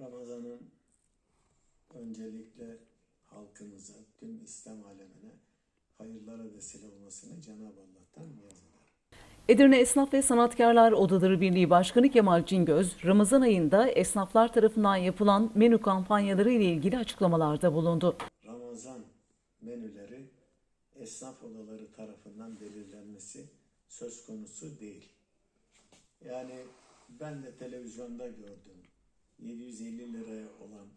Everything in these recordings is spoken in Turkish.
Ramazan'ın öncelikle halkımıza, tüm İslam alemine hayırlara vesile olmasını Cenab-ı Allah'tan niyaz. Edirne Esnaf ve Sanatkarlar Odaları Birliği Başkanı Kemal Cingöz, Ramazan ayında esnaflar tarafından yapılan menü kampanyaları ile ilgili açıklamalarda bulundu. Ramazan menüleri esnaf odaları tarafından belirlenmesi söz konusu değil. Yani ben de televizyonda gördüm. 750 liraya olan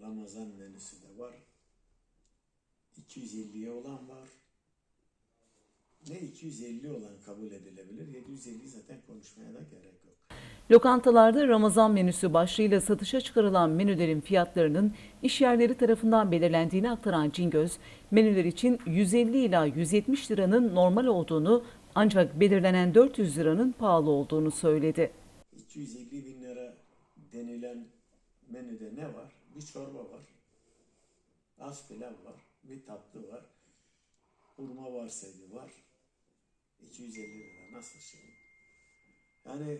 Ramazan menüsü de var. 250'ye olan var. Ne 250 olan kabul edilebilir. 750 zaten konuşmaya da gerek yok. Lokantalarda Ramazan menüsü başlığıyla satışa çıkarılan menülerin fiyatlarının işyerleri tarafından belirlendiğini aktaran Cingöz, menüler için 150 ila 170 liranın normal olduğunu ancak belirlenen 400 liranın pahalı olduğunu söyledi. 250 bin denilen menüde ne var? Bir çorba var. Az pilav var. Bir tatlı var. Hurma varsaydı var. 250 lira nasıl şey? Yani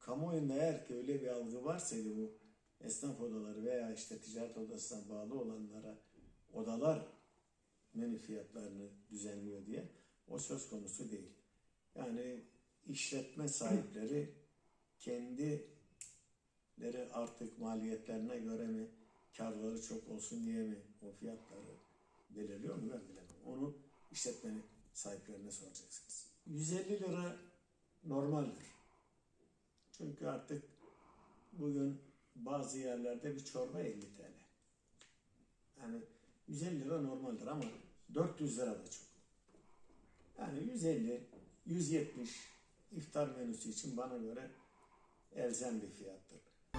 kamuoyunda eğer ki öyle bir algı varsaydı bu esnaf odaları veya işte ticaret odasına bağlı olanlara odalar menü fiyatlarını düzenliyor diye o söz konusu değil. Yani işletme sahipleri kendileri artık maliyetlerine göre mi karları çok olsun diye mi o fiyatları belirliyor mu ben bilemem. Onu işletmenin sahiplerine soracaksınız. 150 lira normaldir. Çünkü artık bugün bazı yerlerde bir çorba 50 TL. Yani 150 lira normaldir ama 400 lira da çok. Yani 150, 170 iftar menüsü için bana göre elzem bir fiyattır.